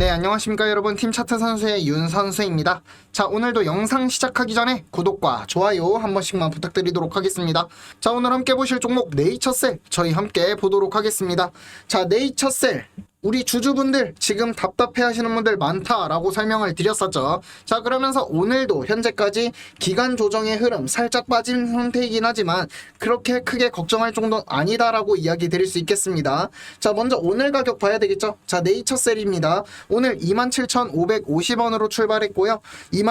네, 안녕하십니까 여러분. 팀 차트 선수의 윤 선수입니다. 자, 오늘도 영상 시작하기 전에 구독과 좋아요 한 번씩만 부탁드리도록 하겠습니다. 자, 오늘 함께 보실 종목 네이처셀 저희 함께 보도록 하겠습니다. 자, 네이처셀 우리 주주분들 지금 답답해 하시는 분들 많다라고 설명을 드렸었죠. 자, 그러면서 오늘도 현재까지 기간 조정의 흐름 살짝 빠진 상태이긴 하지만 그렇게 크게 걱정할 정도 아니다라고 이야기 드릴 수 있겠습니다. 자, 먼저 오늘 가격 봐야 되겠죠? 자, 네이처셀입니다. 오늘 27,550원으로 출발했고요.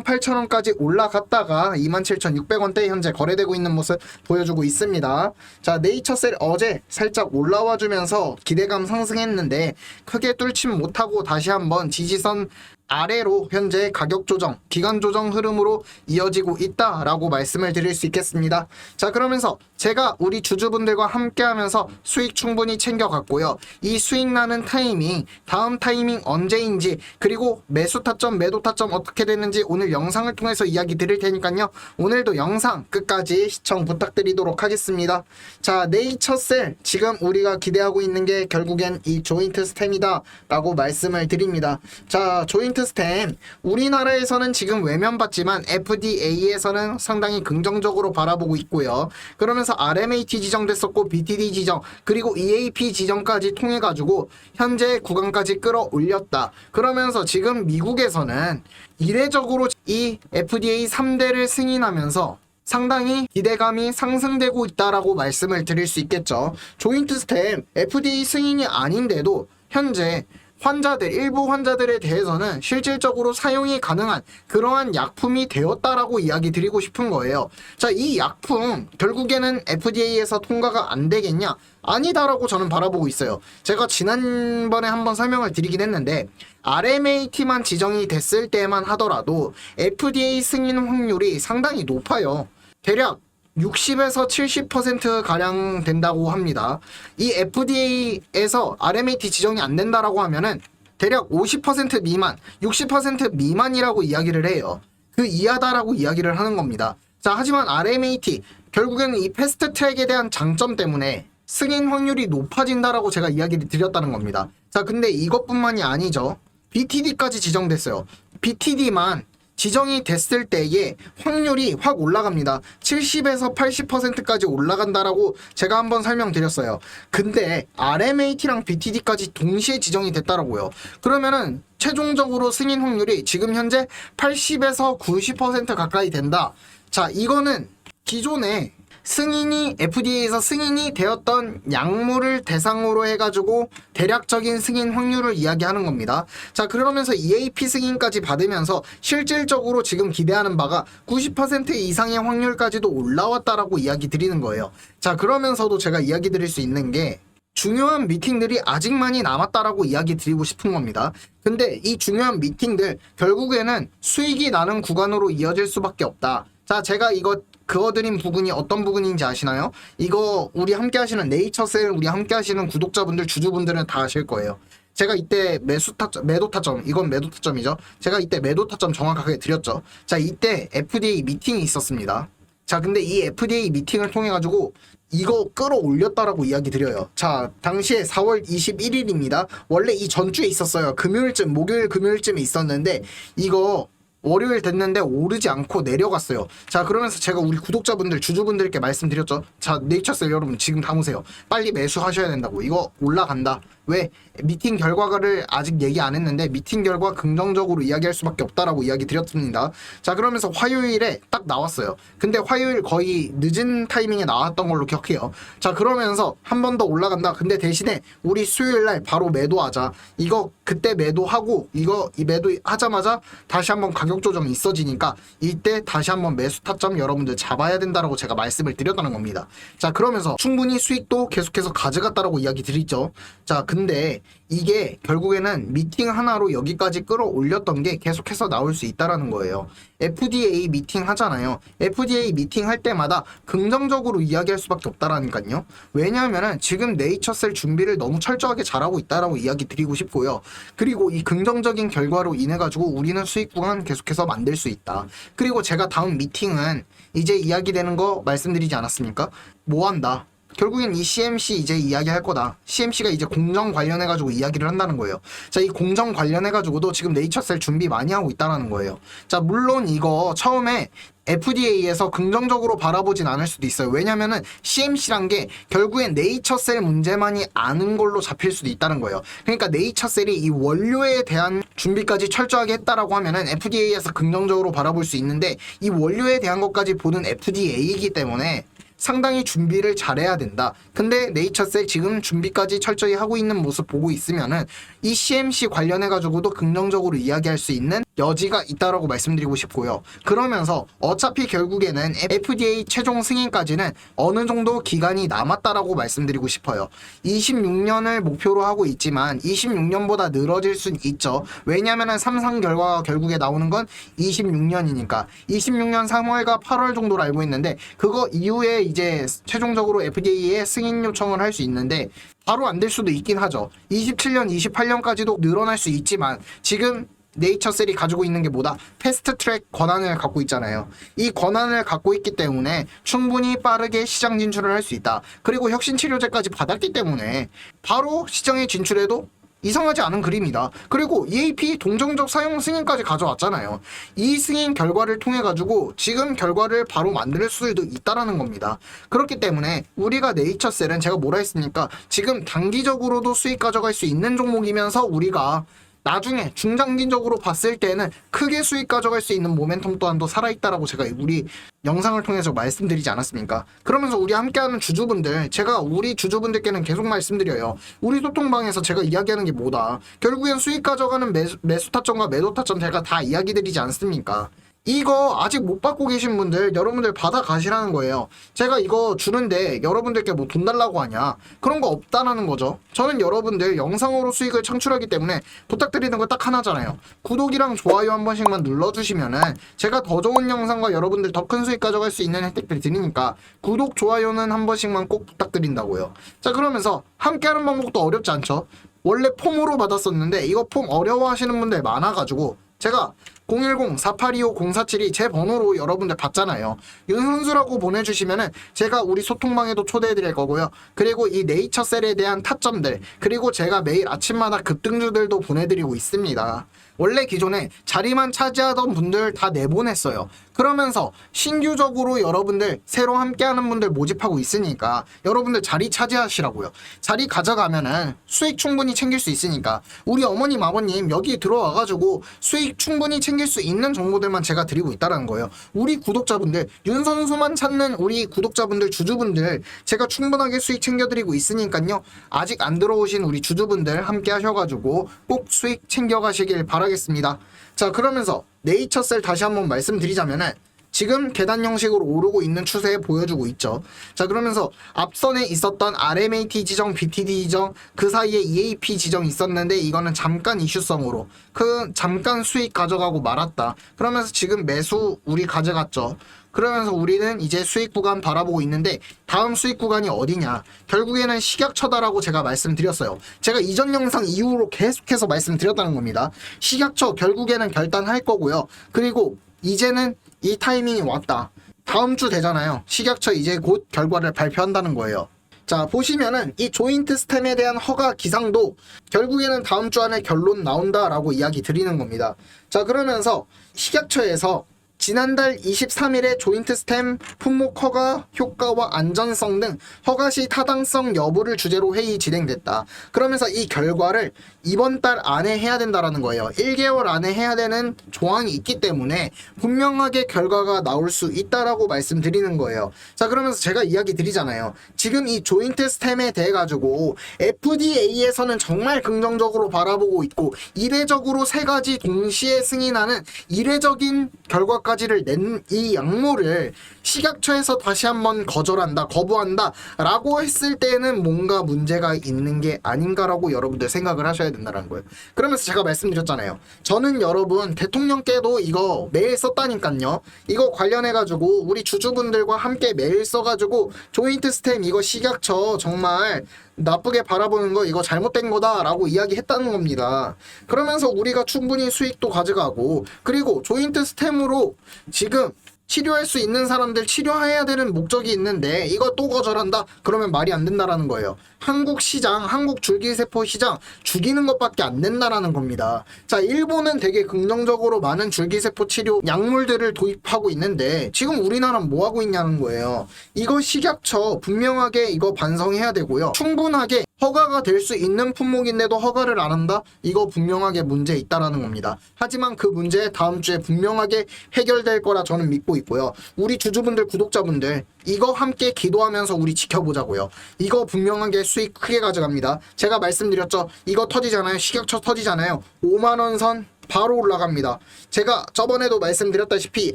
28,000원까지 올라갔다가 27,600원대 현재 거래되고 있는 모습 보여주고 있습니다. 자, 네이처셀 어제 살짝 올라와 주면서 기대감 상승했는데 크게 뚫지 못하고 다시 한번 지지선 아래로 현재 가격 조정, 기간 조정 흐름으로 이어지고 있다라고 말씀을 드릴 수 있겠습니다. 자, 그러면서 제가 우리 주주분들과 함께 하면서 수익 충분히 챙겨갔고요. 이 수익 나는 타이밍, 다음 타이밍 언제인지, 그리고 매수 타점, 매도 타점 어떻게 됐는지 오늘 영상을 통해서 이야기 드릴 테니까요. 오늘도 영상 끝까지 시청 부탁드리도록 하겠습니다. 자, 네이처셀, 지금 우리가 기대하고 있는 게 결국엔 이 조인트 스템이다 라고 말씀을 드립니다. 자, 조인트 스템, 우리나라에서는 지금 외면받지만 FDA에서는 상당히 긍정적으로 바라보고 있고요. 그러면서 RMAT 지정됐었고, BTD 지정, 그리고 EAP 지정까지 통해 가지고 현재 구간까지 끌어올렸다. 그러면서 지금 미국에서는 이례적으로 이 FDA 3대를 승인하면서 상당히 기대감이 상승되고 있다라고 말씀을 드릴 수 있겠죠. 조인트 스템 FDA 승인이 아닌데도 현재 환자들 일부 환자들에 대해서는 실질적으로 사용이 가능한 그러한 약품이 되었다라고 이야기 드리고 싶은 거예요. 자, 이 약품 결국에는 FDA에서 통과가 안 되겠냐? 아니다라고 저는 바라보고 있어요. 제가 지난번에 한번 설명을 드리긴 했는데 RMAT만 지정이 됐을 때만 하더라도 FDA 승인 확률이 상당히 높아요. 대략 60에서 70% 가량 된다고 합니다. 이 FDA에서 RMAT 지정이 안 된다라고 하면은 대략 50% 미만, 60% 미만이라고 이야기를 해요. 그 이하다라고 이야기를 하는 겁니다. 자, 하지만 RMAT 결국에는 이 패스트 트랙에 대한 장점 때문에 승인 확률이 높아진다라고 제가 이야기를 드렸다는 겁니다. 자, 근데 이것뿐만이 아니죠. BTD까지 지정됐어요. BTD만 지정이 됐을 때의 확률이 확 올라갑니다. 70에서 80%까지 올라간다라고 제가 한번 설명드렸어요. 근데 RMAT랑 BTD까지 동시에 지정이 됐다라고요. 그러면은 최종적으로 승인 확률이 지금 현재 80에서 90% 가까이 된다. 자, 이거는 기존에 승인이 FDA에서 승인이 되었던 약물을 대상으로 해가지고 대략적인 승인 확률을 이야기하는 겁니다. 자 그러면서 EAP 승인까지 받으면서 실질적으로 지금 기대하는 바가 90% 이상의 확률까지도 올라왔다라고 이야기 드리는 거예요. 자 그러면서도 제가 이야기 드릴 수 있는 게 중요한 미팅들이 아직 많이 남았다라고 이야기 드리고 싶은 겁니다. 근데 이 중요한 미팅들 결국에는 수익이 나는 구간으로 이어질 수밖에 없다. 자, 제가 이거 그어드린 부분이 어떤 부분인지 아시나요? 이거 우리 함께 하시는 네이처셀 우리 함께 하시는 구독자분들 주주분들은 다 아실 거예요. 제가 이때 매수 타점, 매도 타점, 이건 매도 타점이죠. 제가 이때 매도 타점 정확하게 드렸죠. 자, 이때 FDA 미팅이 있었습니다. 자, 근데 이 FDA 미팅을 통해 가지고 이거 끌어올렸다라고 이야기 드려요. 자, 당시에 4월 21일입니다. 원래 이 전주에 있었어요. 금요일쯤, 목요일, 금요일쯤에 있었는데 이거 월요일 됐는데 오르지 않고 내려갔어요. 자, 그러면서 제가 우리 구독자분들, 주주분들께 말씀드렸죠. 자, 네이처셀 여러분 지금 담으세요. 빨리 매수하셔야 된다고. 이거 올라간다. 왜? 미팅 결과를 아직 얘기 안 했는데 미팅 결과 긍정적으로 이야기할 수밖에 없다라고 이야기 드렸습니다. 자, 그러면서 화요일에 딱 나왔어요. 근데 화요일 거의 늦은 타이밍에 나왔던 걸로 기억해요. 자, 그러면서 한 번 더 올라간다. 근데 대신에 우리 수요일 날 바로 매도하자. 이거 그때 매도하고 이거 이 매도 하자마자 다시 한번 가격 조정이 있어지니까 이때 다시 한번 매수 타점 여러분들 잡아야 된다라고 제가 말씀을 드렸다는 겁니다. 자, 그러면서 충분히 수익도 계속해서 가져갔다라고 이야기 드리죠. 자, 근데 이게 결국에는 미팅 하나로 여기까지 끌어올렸던 게 계속해서 나올 수 있다라는 거예요. FDA 미팅 하잖아요. FDA 미팅 할 때마다 긍정적으로 이야기할 수밖에 없다라니까요. 왜냐하면은 지금 네이처셀 준비를 너무 철저하게 잘하고 있다라고 이야기 드리고 싶고요. 그리고 이 긍정적인 결과로 인해 가지고 우리는 수익 구간 계속해서 만들 수 있다. 그리고 제가 다음 미팅은 이제 이야기되는 거 말씀드리지 않았습니까? 뭐 한다. 결국엔 이 CMC 이제 이야기할 거다. CMC가 이제 공정 관련해가지고 이야기를 한다는 거예요. 자, 이 공정 관련해가지고도 지금 네이처셀 준비 많이 하고 있다는 거예요. 자, 물론 이거 처음에 FDA에서 긍정적으로 바라보진 않을 수도 있어요. 왜냐면은 CMC란 게 결국엔 네이처셀 문제만이 아는 걸로 잡힐 수도 있다는 거예요. 그러니까 네이처셀이 이 원료에 대한 준비까지 철저하게 했다라고 하면은 FDA에서 긍정적으로 바라볼 수 있는데 이 원료에 대한 것까지 보는 FDA이기 때문에 상당히 준비를 잘해야 된다. 근데 네이처셀 지금 준비까지 철저히 하고 있는 모습 보고 있으면은 이 CMC 관련해 가지고도 긍정적으로 이야기할 수 있는 여지가 있다라고 말씀드리고 싶고요. 그러면서 어차피 결국에는 FDA 최종 승인까지는 어느 정도 기간이 남았다라고 말씀드리고 싶어요. 26년을 목표로 하고 있지만 26년보다 늘어질 순 있죠. 왜냐면은 삼상 결과가 결국에 나오는 건 26년이니까 26년 3월과 8월 정도로 알고 있는데 그거 이후에 이제 최종적으로 FDA에 승인 요청을 할 수 있는데 바로 안 될 수도 있긴 하죠. 27년, 28년까지도 늘어날 수 있지만 지금 네이처셀이 가지고 있는 게 뭐다? 패스트 트랙 권한을 갖고 있잖아요. 이 권한을 갖고 있기 때문에 충분히 빠르게 시장 진출을 할 수 있다. 그리고 혁신 치료제까지 받았기 때문에 바로 시장에 진출해도 이상하지 않은 그림이다. 그리고 EAP 동정적 사용 승인까지 가져왔잖아요. 이 승인 결과를 통해 가지고 지금 결과를 바로 만들 수도 있다라는 겁니다. 그렇기 때문에 우리가 네이처셀은 제가 뭐라 했습니까? 지금 단기적으로도 수익 가져갈 수 있는 종목이면서 우리가 나중에 중장기적으로 봤을 때는 크게 수익 가져갈 수 있는 모멘텀 또한도 살아있다라고 제가 우리 영상을 통해서 말씀드리지 않았습니까? 그러면서 우리 함께하는 주주분들, 제가 우리 주주분들께는 계속 말씀드려요. 우리 소통방에서 제가 이야기하는 게 뭐다. 결국엔 수익 가져가는 매수, 매수 타점과 매도 타점 제가 다 이야기 드리지 않습니까? 이거 아직 못 받고 계신 분들 여러분들 받아 가시라는 거예요. 제가 이거 주는데 여러분들께 뭐 돈 달라고 하냐 그런 거 없다라는 거죠. 저는 여러분들 영상으로 수익을 창출하기 때문에 부탁드리는 거 딱 하나잖아요. 구독이랑 좋아요 한 번씩만 눌러주시면은 제가 더 좋은 영상과 여러분들 더 큰 수익 가져갈 수 있는 혜택들 드리니까 구독 좋아요는 한 번씩만 꼭 부탁드린다고요. 자 그러면서 함께하는 방법도 어렵지 않죠. 원래 폼으로 받았었는데 이거 폼 어려워하시는 분들 많아가지고 제가 010-4825-047이 제 번호로 여러분들 받잖아요. 윤선수라고 보내주시면은 제가 우리 소통방에도 초대해드릴 거고요. 그리고 이 네이처셀에 대한 타점들 그리고 제가 매일 아침마다 급등주들도 보내드리고 있습니다. 원래 기존에 자리만 차지하던 분들 다 내보냈어요. 그러면서 신규적으로 여러분들 새로 함께하는 분들 모집하고 있으니까 여러분들 자리 차지하시라고요. 자리 가져가면은 수익 충분히 챙길 수 있으니까 우리 어머님 아버님 여기 들어와가지고 수익 충분히 챙길 수 있는 정보들만 제가 드리고 있다라는 거예요. 우리 구독자분들 윤 선수만 찾는 우리 구독자분들 주주분들 제가 충분하게 수익 챙겨드리고 있으니까요. 아직 안 들어오신 우리 주주분들 함께 하셔가지고 꼭 수익 챙겨가시길 바라겠습니다. 자 그러면서 네이처셀 다시 한번 말씀드리자면은 지금 계단 형식으로 오르고 있는 추세 보여주고 있죠. 자 그러면서 앞선에 있었던 RMAT 지정, BTD 지정 그 사이에 EAP 지정 있었는데 이거는 잠깐 이슈성으로 그 잠깐 수익 가져가고 말았다. 그러면서 지금 매수 우리 가져갔죠. 그러면서 우리는 이제 수익 구간 바라보고 있는데 다음 수익 구간이 어디냐 결국에는 식약처다라고 제가 말씀드렸어요 제가 이전 영상 이후로 계속해서 말씀드렸다는 겁니다 식약처 결국에는 결단할 거고요 그리고 이제는 이 타이밍이 왔다. 다음 주 되잖아요. 식약처 이제 곧 결과를 발표한다는 거예요. 자 보시면은 이 조인트 스템에 대한 허가 기상도 결국에는 다음 주 안에 결론 나온다라고 이야기 드리는 겁니다. 자 그러면서 식약처에서 지난달 23일에 조인트 스템 품목 허가 효과와 안전성 등 허가 시 타당성 여부를 주제로 회의 진행됐다. 그러면서 이 결과를 이번 달 안에 해야 된다라는 거예요. 1개월 안에 해야 되는 조항이 있기 때문에 분명하게 결과가 나올 수 있다라고 말씀드리는 거예요. 자, 그러면서 제가 이야기 드리잖아요. 지금 이 조인트 스템에 대해 가지고 FDA에서는 정말 긍정적으로 바라보고 있고 이례적으로 세 가지 동시에 승인하는 이례적인 결과까지 를 낸이 약물을 식약처에서 다시 한번 거절한다, 거부한다 라고 했을 때는 뭔가 문제가 있는 게 아닌가라고 여러분들 생각을 하셔야 된다는 거예요. 그러면서 제가 말씀드렸잖아요. 저는 여러분 대통령께도 이거 매일 썼다니까요. 이거 관련해가지고 우리 주주분들과 함께 매일 써가지고 조인트 스템 이거 식약처 정말 나쁘게 바라보는 거 이거 잘못된 거다라고 이야기했다는 겁니다. 그러면서 우리가 충분히 수익도 가져가고 그리고 조인트 스템으로 지금 치료할 수 있는 사람들 치료해야 되는 목적이 있는데 이거 또 거절한다? 그러면 말이 안 된다라는 거예요. 한국 시장, 한국 줄기세포 시장 죽이는 것밖에 안 된다라는 겁니다. 자, 일본은 되게 긍정적으로 많은 줄기세포 치료 약물들을 도입하고 있는데 지금 우리나라는 뭐 하고 있냐는 거예요. 이거 식약처 분명하게 이거 반성해야 되고요. 충분하게 허가가 될 수 있는 품목인데도 허가를 안 한다? 이거 분명하게 문제 있다라는 겁니다. 하지만 그 문제 다음 주에 분명하게 해결될 거라 저는 믿고 있고요. 우리 주주분들, 구독자분들 이거 함께 기도하면서 우리 지켜보자고요. 이거 분명하게 수익 크게 가져갑니다. 제가 말씀드렸죠. 이거 터지잖아요. 식약처 터지잖아요. 5만 원 선 바로 올라갑니다. 제가 저번에도 말씀드렸다시피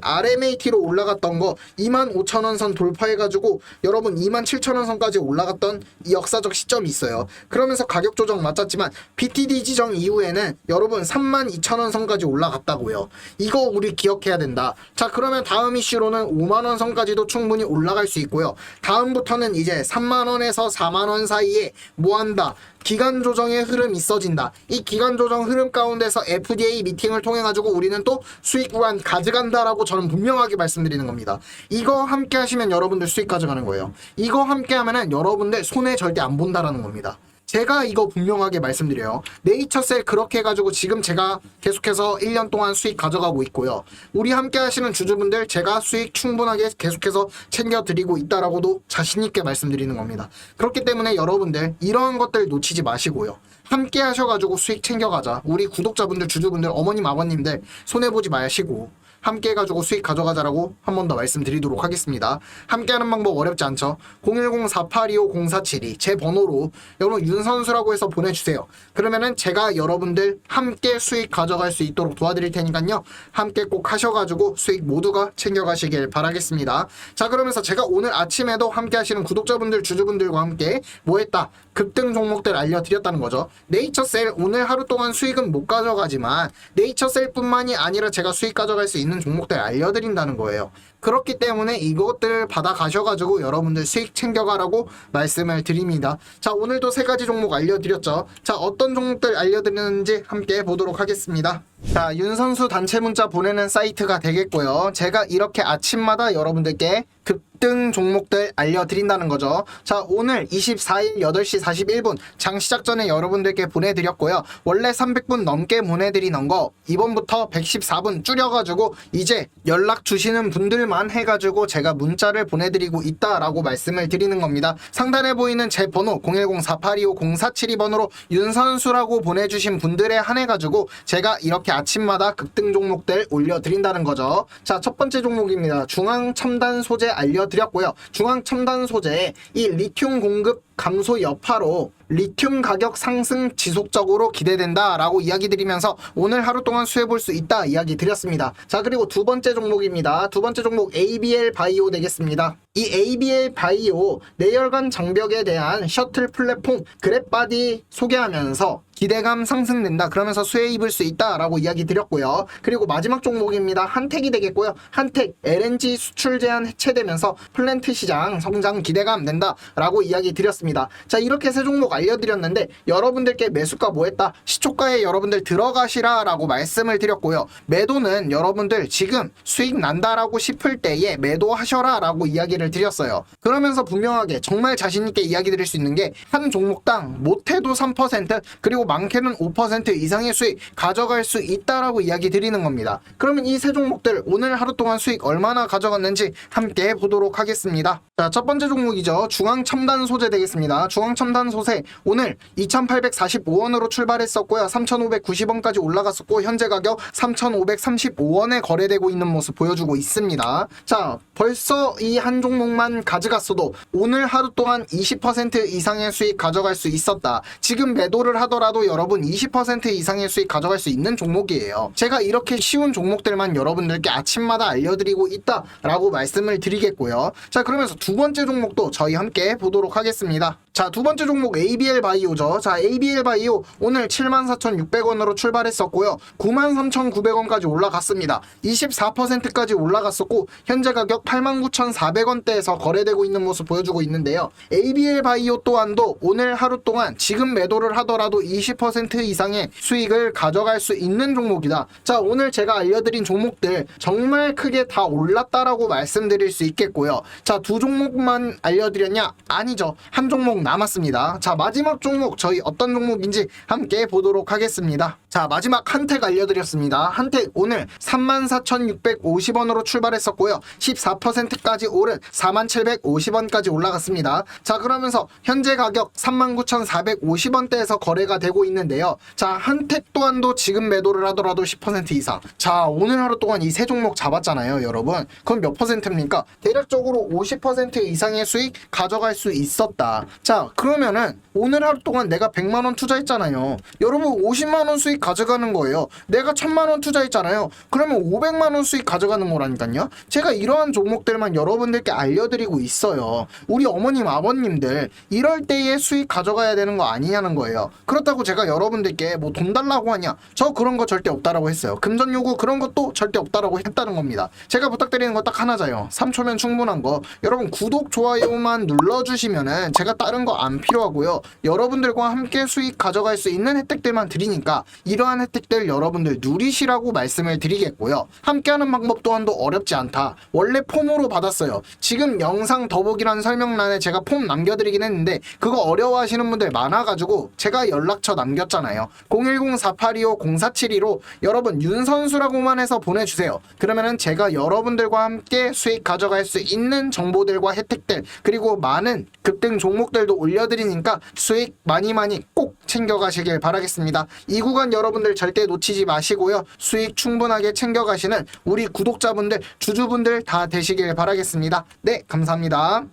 RMAT로 올라갔던 거 25,000원 선 돌파해가지고 여러분 27,000원 선까지 올라갔던 이 역사적 시점이 있어요. 그러면서 가격 조정 맞았지만 BTD 지정 이후에는 여러분 32,000원 선까지 올라갔다고요. 이거 우리 기억해야 된다. 자 그러면 다음 이슈로는 5만원 선까지도 충분히 올라갈 수 있고요. 다음부터는 이제 3만원에서 4만원 사이에 뭐 한다. 기간 조정의 흐름 있어진다. 이 기간 조정 흐름 가운데서 FDA 미팅을 통해 가지고 우리는 또 수익 구간 가져간다라고 저는 분명하게 말씀드리는 겁니다. 이거 함께 하시면 여러분들 수익 가져가는 거예요. 이거 함께 하면은 여러분들 손해 절대 안 본다라는 겁니다. 제가 이거 분명하게 말씀드려요. 네이처셀 그렇게 해가지고 지금 제가 계속해서 1년 동안 수익 가져가고 있고요. 우리 함께 하시는 주주분들 제가 수익 충분하게 계속해서 챙겨드리고 있다라고도 자신있게 말씀드리는 겁니다. 그렇기 때문에 여러분들 이러한 것들 놓치지 마시고요. 함께 하셔가지고 수익 챙겨가자. 우리 구독자분들, 주주분들, 어머님, 아버님들 손해보지 마시고 함께 해가지고 수익 가져가자라고 한 번 더 말씀드리도록 하겠습니다. 함께 하는 방법 어렵지 않죠? 010-4825-0472 제 번호로 여러분 윤선수라고 해서 보내주세요. 그러면은 제가 여러분들 함께 수익 가져갈 수 있도록 도와드릴 테니까요. 함께 꼭 하셔가지고 수익 모두가 챙겨가시길 바라겠습니다. 자 그러면서 제가 오늘 아침에도 함께 하시는 구독자분들 주주분들과 함께 뭐 했다? 급등 종목들 알려드렸다는 거죠. 네이처셀 오늘 하루 동안 수익은 못 가져가지만 네이처셀뿐만이 아니라 제가 수익 가져갈 수 있는 종목들 알려드린다는 거예요. 그렇기 때문에 이것들 받아 가셔가지고 여러분들 수익 챙겨가라고 말씀을 드립니다. 자 오늘도 세 가지 종목 알려드렸죠. 자 어떤 종목들 알려드리는지 함께 보도록 하겠습니다. 자 윤 선수 단체 문자 보내는 사이트가 되겠고요. 제가 이렇게 아침마다 여러분들께 급등 종목들 알려드린다는 거죠. 자 오늘 24일 8시 41분 장 시작 전에 여러분들께 보내드렸고요. 원래 300분 넘게 보내드리는 거 이번부터 114분 줄여가지고 이제 연락 주시는 분들만 해가지고 제가 문자를 보내드리고 있다라고 말씀을 드리는 겁니다. 상단에 보이는 제 번호 010-4825-0472번으로 윤선수라고 보내주신 분들에 한해가지고 제가 이렇게 아침마다 급등 종목들 올려드린다는 거죠. 자 첫 번째 종목입니다. 중앙 첨단 소재 알려드렸고요. 중앙 첨단 소재에 이 리튬 공급 감소 여파로 리튬 가격 상승 지속적으로 기대된다라고 이야기 드리면서 오늘 하루 동안 수해볼 수 있다 이야기 드렸습니다. 자 그리고 두 번째 종목입니다. 두 번째 종목 ABL 바이오 되겠습니다. 이 ABL 바이오 내열관 장벽에 대한 셔틀 플랫폼 그랩바디 소개하면서 기대감 상승된다. 그러면서 수혜 입을 수 있다라고 이야기 드렸고요. 그리고 마지막 종목입니다. 한택이 되겠고요. 한택 LNG 수출 제한 해체되면서 플랜트 시장 성장 기대감 된다라고 이야기 드렸습니다. 자 이렇게 세 종목 알려드렸는데 여러분들께 매수가 뭐했다 시초가에 여러분들 들어가시라라고 말씀을 드렸고요. 매도는 여러분들 지금 수익 난다라고 싶을 때에 매도하셔라라고 이야기를 드렸어요. 그러면서 분명하게 정말 자신 있게 이야기 드릴 수 있는 게 한 종목당 못해도 3% 그리고 많게는 5% 이상의 수익 가져갈 수 있다라고 이야기 드리는 겁니다. 그러면 이 세 종목들 오늘 하루 동안 수익 얼마나 가져갔는지 함께 보도록 하겠습니다. 자, 첫 번째 종목이죠. 중앙 첨단 소재 되겠습니다. 중앙 첨단 소재 오늘 2,845원으로 출발했었고요. 3,590원까지 올라갔었고 현재 가격 3,535원에 거래되고 있는 모습 보여주고 있습니다. 자, 벌써 이 한 종목만 가져갔어도 오늘 하루 동안 20% 이상의 수익 가져갈 수 있었다. 지금 매도를 하더라도 여러분 20% 이상의 수익 가져갈 수 있는 종목이에요. 제가 이렇게 쉬운 종목들만 여러분들께 아침마다 알려드리고 있다라고 말씀을 드리겠고요. 자, 그러면서 두 번째 종목도 저희 함께 보도록 하겠습니다. 자, 두 번째 종목 ABL 바이오죠. 자, ABL 바이오 오늘 74,600원으로 출발했었고요. 93,900원까지 올라갔습니다. 24%까지 올라갔었고 현재 가격 89,400원대에서 거래되고 있는 모습 보여주고 있는데요. ABL 바이오 또한도 오늘 하루 동안 지금 매도를 하더라도 20% 50% 이상의 수익을 가져갈 수 있는 종목이다. 자, 오늘 제가 알려드린 종목들 정말 크게 다 올랐다라고 말씀드릴 수 있겠고요. 자, 두 종목만 알려드렸냐? 아니죠. 한 종목 남았습니다. 자, 마지막 종목 저희 어떤 종목인지 함께 보도록 하겠습니다. 자, 마지막 한택 알려드렸습니다. 한택 오늘 34,650원으로 출발했었고요. 14%까지 오른 4750원까지 올라갔습니다. 자, 그러면서 현재 가격 39,450원대에서 거래가 되고 있는데요. 자, 한택 또한도 지금 매도를 하더라도 10% 이상. 자, 오늘 하루 동안 이 세 종목 잡았잖아요, 여러분. 그럼 몇 퍼센트입니까? 대략적으로 50% 이상의 수익 가져갈 수 있었다. 자, 그러면은 오늘 하루 동안 내가 100만 원 투자했잖아요. 여러분 50만 원 수익 가져가는 거예요. 내가 1000만 원 투자했잖아요. 그러면 500만 원 수익 가져가는 거라니까요. 제가 이러한 종목들만 여러분들께 알려드리고 있어요. 우리 어머님 아버님들 이럴 때에 수익 가져가야 되는 거 아니냐는 거예요. 그렇다고 제가 여러분들께 뭐 돈 달라고 하냐? 저 그런 거 절대 없다라고 했어요. 금전 요구 그런 것도 절대 없다라고 했다는 겁니다. 제가 부탁드리는 거 딱 하나자요. 3초면 충분한 거. 여러분 구독 좋아요만 눌러주시면은 제가 다른 거 안 필요하고요. 여러분들과 함께 수익 가져갈 수 있는 혜택들만 드리니까 이러한 혜택들 여러분들 누리시라고 말씀을 드리겠고요. 함께하는 방법 또한도 어렵지 않다. 원래 폼으로 받았어요. 지금 영상 더보기란 설명란에 제가 폼 남겨드리긴 했는데 그거 어려워하시는 분들 많아가지고 제가 연락처 남겼잖아요. 010-4825-0472로 여러분 윤선수라고만 해서 보내주세요. 그러면은 제가 여러분들과 함께 수익 가져갈 수 있는 정보들과 혜택들 그리고 많은 급등 종목들도 올려드리니까 수익 많이 많이 꼭 챙겨가시길 바라겠습니다. 이 구간 여러분들 절대 놓치지 마시고요. 수익 충분하게 챙겨가시는 우리 구독자분들, 주주분들 다 되시길 바라겠습니다. 네, 감사합니다.